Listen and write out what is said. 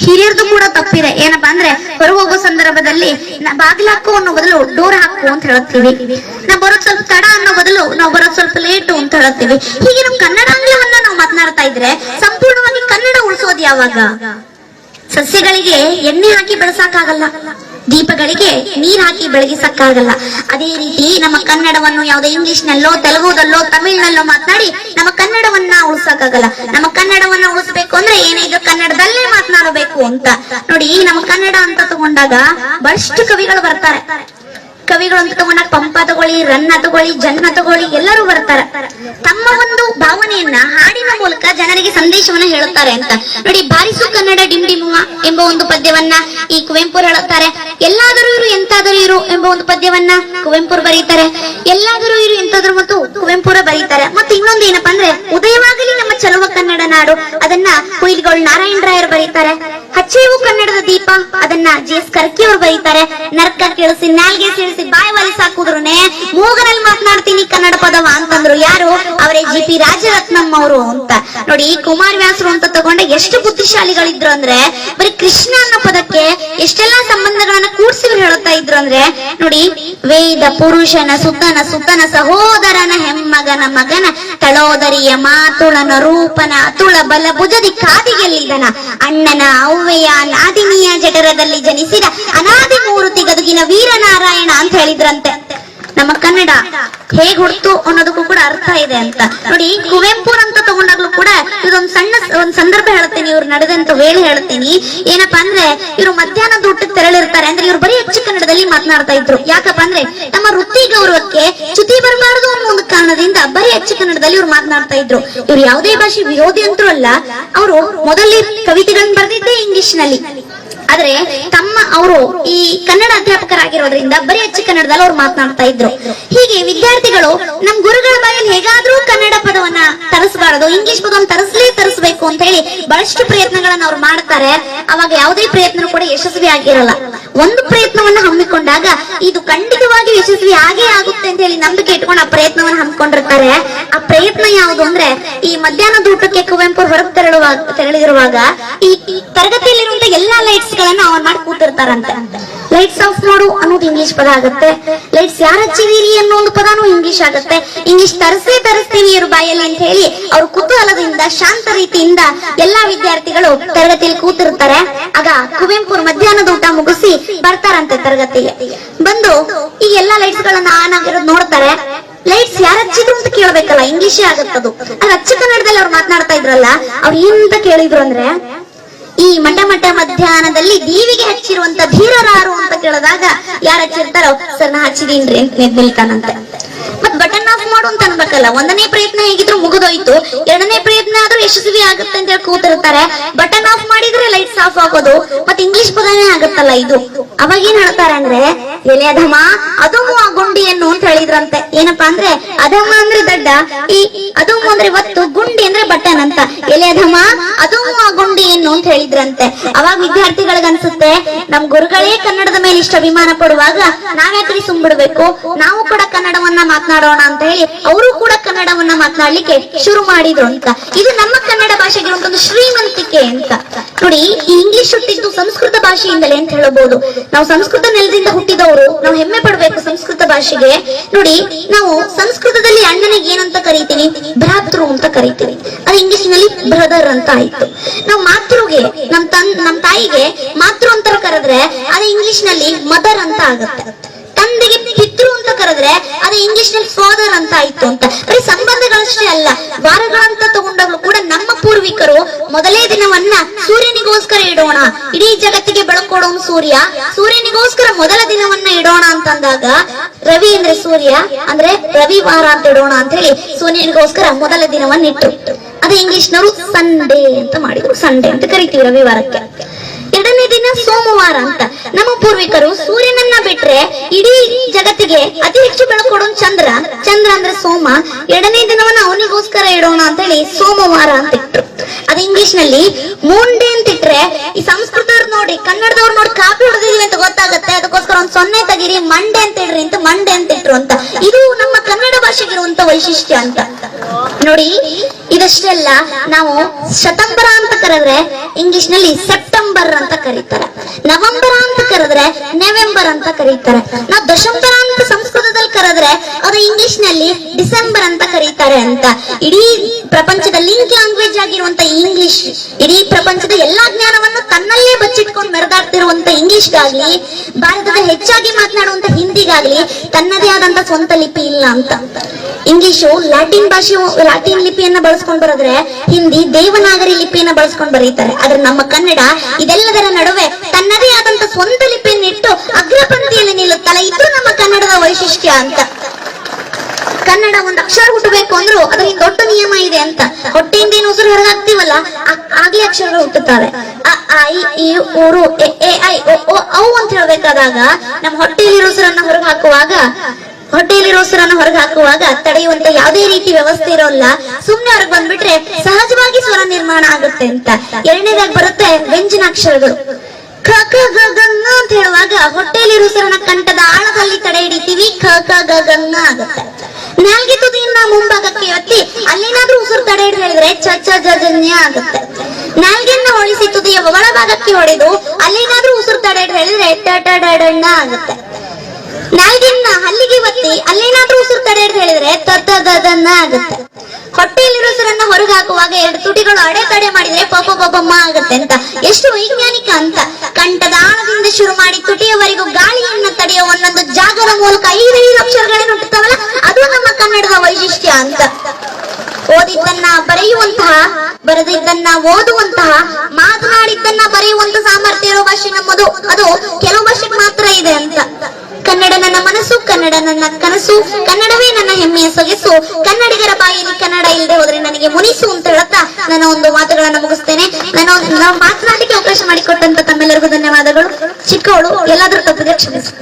ಹಿರಿಯರ್ದು ಕೂಡ ತಪ್ಪಿದೆ. ಏನಪ್ಪಾ ಅಂದ್ರೆ ಹೊರ ಹೋಗೋ ಸಂದರ್ಭದಲ್ಲಿ ಬಾಗಿಲು ಹಾಕು ಅನ್ನೋ ಬದಲು ಡೋರ್ ಹಾಕು ಅಂತ ಹೇಳ್ತೀವಿ ನಾವು ಬರೋದ್ ಸ್ವಲ್ಪ ತಡ ಅನ್ನೋ ಬದಲು ನಾವು ಬರೋದ್ ಸ್ವಲ್ಪ ಲೇಟು ಅಂತ ಹೇಳ್ತೀವಿ ಹೀಗೆ ನಾವು ಕನ್ನಡಾಂಗ್ಲವನ್ನ ನಾವು ಮಾತನಾಡ್ತಾ ಇದ್ರೆ ಸಂಪೂರ್ಣವಾಗಿ ಕನ್ನಡ ಉಳಿಸೋದು ಯಾವಾಗ? ಸಸ್ಯಗಳಿಗೆ ಎಣ್ಣೆ ಹಾಕಿ ಬೆಳೆಸಕ್ಕಾಗಲ್ಲ ದೀಪಗಳಿಗೆ ನೀರ್ ಹಾಕಿ ಬೆಳಗಿಸಕ್ಕಾಗಲ್ಲ. ಅದೇ ರೀತಿ ನಮ್ಮ ಕನ್ನಡವನ್ನು ಯಾವುದೇ ಇಂಗ್ಲಿಷ್ ನಲ್ಲೋ ತೆಲುಗುದಲ್ಲೋ ತಮಿಳ್ನಲ್ಲೋ ಮಾತನಾಡಿ ನಮ್ಮ ಕನ್ನಡವನ್ನ ಉಳಿಸಕ್ಕಾಗಲ್ಲ. ನಮ್ಮ ಕನ್ನಡವನ್ನ ಅಂದ್ರೆ ಏನಿದು ಕನ್ನಡದಲ್ಲೇ ಮಾತನಾಡಬೇಕು ಅಂತ. ನೋಡಿ ನಮ್ಮ ಕನ್ನಡ ಅಂತ ತಗೊಂಡಾಗ ಬಹಳಷ್ಟು ಕವಿಗಳು ಬರ್ತಾರೆ. ಕವಿಗಳು ಅಂತ ತಗೊಂಡಾಗ ಪಂಪ ತಗೊಳ್ಳಿ ರನ್ನ ತಗೊಳ್ಳಿ ಜನ್ನ ತಗೊಳ್ಳಿ ಎಲ್ಲರೂ ಬರ್ತಾರೆ. ತಮ್ಮ ಒಂದು ಭಾವನೆಯನ್ನ ಹಾಡಿನ ಮೂಲಕ ಜನರಿಗೆ ಸಂದೇಶವನ್ನ ಹೇಳುತ್ತಾರೆ ಅಂತ. ನೋಡಿ, ಬಾರಿಸು ಕನ್ನಡ ಡಿಮ್ ಎಂಬ ಒಂದು ಪದ್ಯವನ್ನ ಈ ಕುವೆಂಪು ಹೇಳುತ್ತಾರೆ. ಎಲ್ಲಾದರೂ ಇರು, ಎಂತಾದರೂ ಇರು ಎಂಬ ಒಂದು ಪದ್ಯವನ್ನ ಕುವೆಂಪುರ್ ಬರೀತಾರೆ. ಎಲ್ಲಾದರೂ ಇರು, ಎಂತಾದ್ರೂ ಮತ್ತು ಕುವೆಂಪುರ ಬರೀತಾರೆ. ಮತ್ತೆ ಇನ್ನೊಂದು ಏನಪ್ಪಾ ಅಂದ್ರೆ, ಉದಯವಾಗಲಿ ಚಲುವ ಕನ್ನಡ ನಾಡು. ಅದನ್ನ ಕುಯಿಲ್ಗೋಳ್ ನಾರಾಯಣ ರಾಯರು ಬರೀತಾರೆ. ಹಚ್ಚೇವು ಕನ್ನಡದ ದೀಪ. ಅದನ್ನ ಜಿ ಎಸ್ ಕರ್ಕಿ ಅವರು ಬರೀತಾರೆ. ನರ್ಕ ಕೇಳಿಸಿ ನಾಲ್ಗೆ ಸೇರಿಸಿ ಬಾಯಿ ವಾಲಿ ಸಾಕುದ್ರುನೆ. ಮೂಗನಲ್ಲಿ ಮಾತನಾಡ್ತೀನಿ ಕನ್ನಡ ಪದವ ಅಂತಂದ್ರು ಯಾರು? ಅವರೇ ಜಿ ಪಿ ರಾಜರತ್ನಂ ಅವರು ಅಂತ. ನೋಡಿ ಕುಮಾರ್ ವ್ಯಾಸರು ಅಂತ ತಗೊಂಡ ಎಷ್ಟು ಬುದ್ಧಿಶಾಲಿಗಳಿದ್ರು ಅಂದ್ರೆ, ಬರೀ ಕೃಷ್ಣ ಅನ್ನೋ ಪದಕ್ಕೆ ಎಷ್ಟೆಲ್ಲಾ ಸಂಬಂಧಗಳನ್ನ ಕೂಡಿಸಿ ಹೇಳ್ತಾ ಇದ್ರು ಅಂದ್ರೆ, ನೋಡಿ, ವೇದ ಪುರುಷನ ಸುತನ ಸುತನ ಸಹೋದರನ ಹೆಮ್ಮಗನ ಮಗನ ತಳೋದರಿಯ ಮಾತುಳನ ರೂಪನ ಅತುಳ ಬಲ ಭುಜದಿ ಕಾದಿಗೆಲ್ಲಿದನ ಅಣ್ಣನ ಅವ್ವೆಯ ನಾದಿನಿಯ ಜಠರದಲ್ಲಿ ಜನಿಸಿದ ಅನಾದಿ ಮೂರುತಿ ಗದುಗಿನ ವೀರನಾರಾಯಣ ಅಂತ ಹೇಳಿದ್ರಂತೆ. ನಮ್ಮ ಕನ್ನಡ ಹೇಗ್ ಹುಡ್ತು ಅನ್ನೋದಕ್ಕೂ ಕೂಡ ಅರ್ಥ ಇದೆ ಅಂತ. ನೋಡಿ ಕುವೆಂಪು ಅಂತ ತಗೊಂಡಾಗ್ಲೂ ಕೂಡ ಇದೊಂದು ಸಣ್ಣ ಒಂದ್ ಸಂದರ್ಭ ಹೇಳ್ತೀನಿ, ಇವ್ರು ನಡೆದಂತ ವೇಳೆ ಹೇಳ್ತೀನಿ. ಏನಪ್ಪಾ ಅಂದ್ರೆ, ಇವ್ರು ಮಧ್ಯಾಹ್ನದ ಊಟಕ್ಕೆ ತೆರಳಿರ್ತಾರೆ ಅಂದ್ರೆ ಇವ್ರು ಬರೀ ಹೆಚ್ಚು ಕನ್ನಡದಲ್ಲಿ ಮಾತನಾಡ್ತಾ ಇದ್ರು. ಯಾಕಪ್ಪ ಅಂದ್ರೆ, ನಮ್ಮ ವೃತ್ತಿ ಗೌರವಕ್ಕೆ ಚ್ಯುತಿ ಬರಬಾರದು ಅನ್ನೋ ಒಂದು ಕಾರಣದಿಂದ ಬರೀ ಹೆಚ್ಚು ಕನ್ನಡದಲ್ಲಿ ಇವ್ರು ಮಾತನಾಡ್ತಾ ಇದ್ರು. ಇವ್ರು ಯಾವುದೇ ಭಾಷೆ ವಿರೋಧಿ ಅಂತೂ ಅಲ್ಲ, ಅವರು ಮೊದಲೇ ಕವಿತೆಗಳನ್ನ ಬರೆದಿದ್ದೇ ಇಂಗ್ಲಿಷ್ನಲ್ಲಿ ಆದ್ರೆ ತಮ್ಮ ಅವರು ಈ ಕನ್ನಡ ಅಧ್ಯಾಪಕರಾಗಿರೋದ್ರಿಂದ ಬರೀ ಹೆಚ್ಚು ಕನ್ನಡದಲ್ಲಿ ಅವ್ರು ಮಾತನಾಡ್ತಾ ಇದ್ರು. ಹೀಗೆ ವಿದ್ಯಾರ್ಥಿಗಳು ನಮ್ ಗುರುಗಳ ಬಾಯಲ್ಲಿ ಹೇಗಾದ್ರೂ ಕನ್ನಡ ಪದವನ್ನ ತರಿಸಬಾರದು, ಇಂಗ್ಲಿಷ್ ಪದವನ್ನು ತರಿಸಲೇ ತರಿಸಬೇಕು ಅಂತ ಹೇಳಿ ಬಹಳಷ್ಟು ಪ್ರಯತ್ನಗಳನ್ನ ಅವ್ರು ಮಾಡ್ತಾರೆ. ಅವಾಗ ಯಾವುದೇ ಪ್ರಯತ್ನ ಕೂಡ ಯಶಸ್ವಿ ಆಗಿರಲ್ಲ. ಒಂದು ಪ್ರಯತ್ನವನ್ನ ಹಮ್ಮಿಕೊಂಡಾಗ ಇದು ಖಂಡಿತವಾಗಿ ಯಶಸ್ವಿ ಆಗೇ ಆಗುತ್ತೆ ಅಂತ ಹೇಳಿ ನಂಬಿಕೆ ಇಟ್ಕೊಂಡು ಆ ಪ್ರಯತ್ನವನ್ನ ಹಮ್ಮಿಕೊಂಡಿರ್ತಾರೆ. ಆ ಪ್ರಯತ್ನ ಯಾವುದು ಅಂದ್ರೆ ಈ ಮಧ್ಯಾಹ್ನದ ಊಟಕ್ಕೆ ಕುವೆಂಪು ಹೊರಗೆ ತೆರಳುವಾಗ ತೆರಳಿರುವಾಗ ಈ ಈ ತರಗತಿಯಲ್ಲಿರುವಂತ ಎಲ್ಲಾ ಲೈಟ್ಸ್ ಗಳನ್ನ ಆನ್ ಮಾಡಿ ಕೂತಿರ್ತಾರಂತೆ. ಲೈಟ್ಸ್ ಆಫ್ ಮಾಡು ಅನ್ನೋದು ಇಂಗ್ಲಿಷ್ ಪದ ಆಗುತ್ತೆ. ಲೈಟ್ಸ್ ಯಾರು ಹಚ್ಚಿದೀರಿ ಅನ್ನೋ ಒಂದು ಪದಾನು ಇಂಗ್ಲಿಷ್ ಆಗುತ್ತೆ. ಇಂಗ್ಲಿಷ್ ತರಿಸೇ ತರಿಸ್ತೀವಿ ಇವ್ರ ಬಾಯಲ್ಲಿ ಅಂತ ಹೇಳಿ ಅವ್ರ ಕುತೂಹಲದಿಂದ, ಶಾಂತ ರೀತಿಯಿಂದ ಎಲ್ಲಾ ವಿದ್ಯಾರ್ಥಿಗಳು ತರಗತಿಯಲ್ಲಿ ಕೂತಿರ್ತಾರೆ. ಆಗ ಕುವೆಂಪು ಮಧ್ಯಾಹ್ನದ ಊಟ ಮುಗಿಸಿ ಬರ್ತಾರಂತೆ ತರಗತಿಗೆ. ಬಂದು ಈ ಎಲ್ಲಾ ಲೈಟ್ಸ್ ಗಳನ್ನ ಆನ್ ಆಗಿರೋದು ನೋಡ್ತಾರೆ. ಲೈಟ್ಸ್ ಯಾರು ಹಚ್ಚಿದ್ರು ಅಂತ ಕೇಳ್ಬೇಕಲ್ಲ ಇಂಗ್ಲಿಷೇ ಆಗುತ್ತದು. ಅದು ಅಚ್ಚ ಕನ್ನಡದಲ್ಲಿ ಅವ್ರು ಮಾತನಾಡ್ತಾ ಇದ್ರಲ್ಲ, ಅವ್ರು ಏನಂತ ಕೇಳಿದ್ರು ಅಂದ್ರೆ ಈ ಮಠ ಮಠ ಮಧ್ಯಾಹ್ನದಲ್ಲಿ ದೀವಿಗೆ ಹಚ್ಚಿರುವಂತ ಧೀರರಾರು ಅಂತ ಕೇಳಿದಾಗ ಯಾರು ಹಚ್ಚಿರ್ತಾರೋ ಸರ್ ನಾ ಹಚ್ಚಿದೀನ್ರಿ ಅಂತ ಮತ್ ಬಟನ್ ಆಫ್ ಮಾಡು ಅಂತ ಅನ್ಬೇಕಲ್ಲ, ಒಂದನೇ ಪ್ರಯತ್ನ ಹೇಗಿದ್ರು ಮುಗಿದೋಯ್ತು, ಎರಡನೇ ಪ್ರಯತ್ನ ಆದ್ರೂ ಯಶಸ್ವಿ ಆಗುತ್ತೆ ಅಂತ ಹೇಳಿ ಕೂತಿರ್ತಾರೆ. ಬಟನ್ ಆಫ್ ಮಾಡಿದ್ರೆ ಲೈಟ್ಸ್ ಆಫ್ ಆಗೋದು ಮತ್ ಇಂಗ್ಲಿಷ್ ಪದನೇ ಆಗುತ್ತಲ್ಲ ಇದು. ಅವಾಗ ಏನ್ ಹೇಳ್ತಾರೆ ಅಂದ್ರೆ ಎಲೆ ಅದೂ ಅಂತ ಹೇಳಿದ್ರಂತೆ. ಏನಪ್ಪಾ ಅಂದ್ರೆ ಅಧಮ ಅಂದ್ರೆ ದಡ್ಡ, ಈ ಅದಮ್ಮ ಅಂದ್ರೆ ಒತ್ತು, ಗುಂಡಿ ಅಂದ್ರೆ ಬಟ್ಟನಂತ. ಎಲೆ ಅಧಮ ಅದಮ್ಮ ಗುಂಡಿ ಏನು ಅಂತ ಹೇಳಿದ್ರಂತೆ. ಅವಾಗ ವಿದ್ಯಾರ್ಥಿಗಳಿಗನ್ಸುತ್ತೆ ನಮ್ ಗುರುಗಳೇ ಕನ್ನಡದ ಮೇಲೆ ಇಷ್ಟ ಅಭಿಮಾನ ಪಡುವಾಗ ನಾವ್ಯಾಕ್ರಿ ಸುಂಬಿಡ್ಬೇಕು ನಾವು ಕೂಡ ಕನ್ನಡವನ್ನ ಮಾತನಾಡೋಣ ಅಂತ ಹೇಳಿ ಅವರು ಕೂಡ ಕನ್ನಡವನ್ನ ಮಾತನಾಡ್ಲಿಕ್ಕೆ ಶುರು ಮಾಡಿದ್ರು ಅಂತ. ಇದು ನಮ್ಮ ಕನ್ನಡ ಭಾಷೆಗೆ ಒಂದು ಶ್ರೀಮಂತಿಕೆ ಅಂತ. ನೋಡಿ, ಈ ಇಂಗ್ಲಿಷ್ ಹುಟ್ಟಿದ್ದು ಸಂಸ್ಕೃತ ಭಾಷೆಯಿಂದಲೇ ಅಂತ ಹೇಳಬಹುದು. ನಾವು ಸಂಸ್ಕೃತ ನೆಲದಿಂದ ಹುಟ್ಟಿದವರು, ನಾವು ಹೆಮ್ಮೆ ಪಡಬೇಕು ಸಂಸ್ಕೃತ ಭಾಷೆಗೆ. ನೋಡಿ, ನಾವು ಸಂಸ್ಕೃತದಲ್ಲಿ ಅಣ್ಣನಿಗೆ ಏನಂತ ಕರಿತೀವಿ ಭ್ರಾತೃ ಅಂತ ಕರಿತೀವಿ. ಅದು ಇಂಗ್ಲಿಷ್ನಲ್ಲಿ ಬ್ರದರ್ ಅಂತ ಆಯ್ತು. ನಾವು ಮಾತೃಗೆ, ನಮ್ ತನ್, ನಮ್ ತಾಯಿಗೆ ಮಾತೃ ಅಂತ ಕರೆದ್ರೆ ಅದು ಇಂಗ್ಲಿಷ್ನಲ್ಲಿ ಮದರ್ ಅಂತ ಆಗುತ್ತೆ. ತಂದೆಗೆ ಪಿತೃ ಅಂತ ಕರೆದ್ರೆ ಅದು ಇಂಗ್ಲಿಷ್ನಲ್ಲಿ ಫಾದರ್ ಅಂತ ಆಯ್ತು ಅಂತ. ಬರೀ ಸಂಬಂಧಗಳಷ್ಟೇ ಅಲ್ಲ, ವಾರಗಳಂತ ತಗೊಂಡಾಗ್ಲೂ ಕೂಡ ನಮ್ಮ ಪೂರ್ವಿಕರು ಮೊದಲೇ ದಿನವನ್ನ ಸೂರ್ಯನಿಗೋಸ್ಕರ ಇಡೋಣ. ಇಡೀ ಜಗತ್ತಿಗೆ ಬೆಳಕೊಡೋನು ಸೂರ್ಯ. ಸೂರ್ಯನಿಗೋಸ್ಕರ ಮೊದಲ ದಿನವನ್ನ ಇಡೋಣ ಅಂತಂದಾಗ ರವಿ ಅಂದ್ರೆ ಸೂರ್ಯ, ಅಂದ್ರೆ ರವಿವಾರ ಅಂತ ಇಡೋಣ ಅಂತ ಹೇಳಿ ಸೂರ್ಯನಿಗೋಸ್ಕರ ಮೊದಲ ದಿನವನ್ನ ಇಟ್ಟು ಅದು ಇಂಗ್ಲಿಷ್ನವರು ಸಂಡೇ ಅಂತ ಮಾಡಿದ್ರು. ಸಂಡೇ ಅಂತ ಕರಿತೀವಿ ರವಿವಾರಕ್ಕೆ. ಸೋಮವಾರ ಅಂತ. ನಮ್ಮ ಪೂರ್ವಿಕರು ಸೂರ್ಯನನ್ನ ಬಿಟ್ರೆ ಇಡೀ ಜಗತ್ತಿಗೆ ಅತಿ ಹೆಚ್ಚು ಬೆಳಕು ಕೊಡೋನ್ ಚಂದ್ರ ಚಂದ್ರ ಅಂದ್ರೆ ಸೋಮ. ಎರಡನೇ ದಿನವನ್ನ ಅವನಿಗೋಸ್ಕರ ಇಡೋಣ ಅಂತ ಹೇಳಿ ಸೋಮವಾರ ಅಂತ ಇಟ್ರು. ಅದು ಇಂಗ್ಲಿಷ್ನಲ್ಲಿ ಮೂಂಡೆ ಅಂತ ಇಟ್ರೆ ಈ ಸಂಸ್ಕೃತವ್ರು ನೋಡಿ, ಕನ್ನಡದವ್ರು ನೋಡಿ ಕಾಪಿ ಹೊಡೆದಿದ್ವಿ ಅಂತ ಗೊತ್ತಾಗತ್ತೆ. ಅದಕ್ಕೋಸ್ಕರ ಒಂದ್ ಸೊನ್ನೆ ತೆಗೀರಿ ಮಂಡೆ ಅಂತ ಇಡ್ರಿ ಅಂತ ಮಂಡೆ ಅಂತ ಇಟ್ರು ಅಂತ. ಇದು ನಮ್ಮ ಕನ್ನಡ ಭಾಷೆಗಿರುವಂತ ವೈಶಿಷ್ಟ್ಯ ಅಂತ. ನೋಡಿ ಇದಷ್ಟೆಲ್ಲ ನಾವು ಶತಂಬರ ಅಂತ ಕರೆದ್ರೆ ಇಂಗ್ಲಿಷ್ನಲ್ಲಿ ಸೆಪ್ಟೆಂಬರ್ ಅಂತ ಕರೀತಾರೆ. ನವೆಂಬರ್ ಅಂತ ಕರೆದ್ರೆ ನವೆಂಬರ್ ಅಂತ ಕರೀತಾರೆ. ನಾವು ದಶಂಬರ ಅಂತ ಅದು ಇಂಗ್ಲಿಷ್ನಲ್ಲಿ ಡಿಸೆಂಬರ್ ಅಂತ ಕರೀತಾರೆ ಅಂತ. ಇಡೀ ಪ್ರಪಂಚದ ಲಿಂಕ್ ಲ್ಯಾಂಗ್ವೇಜ್ ಆಗಿರುವಂತ ಇಂಗ್ಲಿಷ್, ಇಡೀ ಪ್ರಪಂಚದ ಎಲ್ಲಾ ಜ್ಞಾನವನ್ನು ತನ್ನಲ್ಲೇ ಬಚ್ಚಿಟ್ಕೊಂಡು ಮೆರೆದಾಡ್ತಿರುವಂತ ಇಂಗ್ಲಿಷ್ಗಾಗ್ಲಿ, ಭಾರತದ ಹೆಚ್ಚಾಗಿ ಮಾತನಾಡುವಂತ ಹಿಂದಿಗಾಗ್ಲಿ, ತನ್ನದೇ ಆದಂತ ಸ್ವಂತ ಲಿಪಿ ಇಲ್ಲ ಅಂತ. ಇಂಗ್ಲಿಷು ಲ್ಯಾಟಿನ್ ಭಾಷೆ, ಲ್ಯಾಟಿನ್ ಲಿಪಿಯನ್ನ ಬಳಸ್ಕೊಂಡು ಬರೋದ್ರೆ ಹಿಂದಿ ದೇವನಾಗರಿ ಲಿಪಿಯನ್ನ ಬಳಸ್ಕೊಂಡು ಬರೀತಾರೆ. ಆದ್ರೆ ನಮ್ಮ ಕನ್ನಡ ಇದೆಲ್ಲದರ ನಡುವೆ ತನ್ನದೇ ಆದಂತ ಸ್ವಂತ ಲಿಪಿಯನ್ನಿಟ್ಟು ಅಗ್ರಪಂಕ್ತಿಯಲ್ಲಿ ನಿಲ್ಲುತ್ತಲ್ಲ ಇದು ನಮ್ಮ ಕನ್ನಡದ ವೈಶಿಷ್ಟ್ಯ ಅಂತ. ಕನ್ನಡ ಒಂದು ಅಕ್ಷರ ಹುಟ್ಟಬೇಕು ಅಂದ್ರೂ ಅದ್ರಲ್ಲಿ ದೊಡ್ಡ ನಿಯಮ ಇದೆ ಅಂತ. ಹೊಟ್ಟೆಯಿಂದ ಏನು ಉಸಿರು ಹೊರಗಾಗ್ತೀವಲ್ಲ ಆಗ್ಲೇ ಅಕ್ಷರಗಳು ಹುಟ್ಟುತ್ತವೆ. ಇ, ಈ ಊರು ಎ, ಐ ಓ, ಔ ಅಂತ ಹೇಳ್ಬೇಕಾದಾಗ ನಮ್ಮ ಹೊಟ್ಟೆಯಲ್ಲಿರೋ ಉಸಿರನ್ನ ಹೊರಗೆ ಹಾಕುವಾಗ ಹೊಟ್ಟೆಯಲ್ಲಿರೋ ಉಸಿರನ್ನ ಹೊರಗೆ ಹಾಕುವಾಗ ತಡೆಯುವಂತ ಯಾವುದೇ ರೀತಿ ವ್ಯವಸ್ಥೆ ಇರೋಲ್ಲ. ಸುಮ್ನೆ ಹೊರಗೆ ಬಂದ್ಬಿಟ್ರೆ ಸಹಜವಾಗಿ ಸ್ವರ ನಿರ್ಮಾಣ ಆಗುತ್ತೆ ಅಂತ. ಎರಡನೇದಾಗಿ ಬರುತ್ತೆ ವ್ಯಂಜನಾಕ್ಷರಗಳು ಖ ಖ ಗ ಅಂತ ಹೇಳುವಾಗ ಹೊಟ್ಟೆಯಲ್ಲಿ ಉಸಿರನ್ನ ಕಂಠದ ಆಳದಲ್ಲಿ ತಡೆ ಹಿಡಿತೀವಿ ಖ ಖ ಗ ಗ ಂಗ ಆಗುತ್ತೆ. ನಾಲ್ಗೆ ತುದಿಯನ್ನ ಮುಂಭಾಗಕ್ಕೆ ಒತ್ತಿ, ಅಲ್ಲೇನಾದ್ರೂ ಉಸಿರು ತಡೆ ಹೇಳಿದ್ರೆ ಚಚ್ಚ ಜಜನ್ಯ ಆಗುತ್ತೆ. ನಾಲ್ಗೆಯನ್ನ ಹೊಳಿಸಿ ತುದಿಯ ಒಳಭಾಗಕ್ಕೆ ಹೊಡೆದು, ಅಲ್ಲೇನಾದ್ರೂ ಉಸಿರು ತಡೆ ಹೇಳಿದ್ರೆ ಟಡಣ್ಣ ಆಗುತ್ತೆ. ನಾಲ್ಗೆನ್ನ ಹಲ್ಲಿಗೆ ಒತ್ತಿ, ಅಲ್ಲೇನಾದ್ರೂ ಉಸಿರು ತಡೆ ಅಂತ ಹೇಳಿದ್ರೆ ತ ತ ದ ದ ಆಗುತ್ತೆ. ಹೊಟ್ಟೆಯಲ್ಲಿರೋ ಉಸಿರನ್ನ ಹೊರಗೆ ಹಾಕುವಾಗ ಎರಡು ತುಟಿಗಳು ಅಡೆ ತಡೆ ಮಾಡಿದ್ರೆ ಪಪ ಪಪಮ್ಮ ಆಗುತ್ತೆ ಅಂತ. ಎಷ್ಟು ವೈಜ್ಞಾನಿಕ ಅಂತ. ಕಂಠದ ಆಳದಿಂದ ಶುರು ಮಾಡಿ ತುಟಿಯವರೆಗೂ ಗಾಳಿಯನ್ನ ತಡೆಯೋ ಒಂದೊಂದು ಜಾಗದ ಮೂಲಕ ಐದು ಅಕ್ಷರಗಳೇನು ಹುಟ್ಟುತ್ತವಲ್ಲ ಅದು ನಮ್ಮ ಕನ್ನಡದ ವೈಶಿಷ್ಟ್ಯ ಅಂತ. ಓದಿದ್ದನ್ನ ಬರೆಯುವಂತಹ, ಬರೆದಿದ್ದನ್ನ ಓದುವಂತಹ, ಮಾತನಾಡಿದ್ದನ್ನ ಬರೆಯುವಂತ ಸಾಮರ್ಥ್ಯ ಇರೋ ಭಾಷೆ ನಮ್ಮದು. ಅದು ಕೆಲವು ಭಾಷೆಗೆ ಮಾತ್ರ ಇದೆ ಅಂತ. ಕನ್ನಡ ನನ್ನ ಮನಸ್ಸು, ಕನ್ನಡ ನನ್ನ ಕನಸು, ಕನ್ನಡವೇ ನನ್ನ ಹೆಮ್ಮೆಯ ಸೊಗಸು. ಕನ್ನಡಿಗರ ಬಾಯಿಯಲ್ಲಿ ಕನ್ನಡ ಇಲ್ಲದೆ ಹೋದ್ರೆ ನನಗೆ ಮುನಿಸು ಅಂತ ಹೇಳುತ್ತಾ ನನ್ನ ಒಂದು ಮಾತುಗಳನ್ನು ಮುಗಿಸ್ತೇನೆ. ನಾನು ಮಾತನಾಡಲಿಕ್ಕೆ ಅವಕಾಶ ಮಾಡಿಕೊಟ್ಟಂತ ತಮ್ಮೆಲ್ಲರಿಗೂ ಧನ್ಯವಾದಗಳು. ಚಿಕ್ಕವಳು, ಎಲ್ಲಾದರೂ ತಪ್ಪಿಗೆ ಕ್ಷಮಿಸಿ.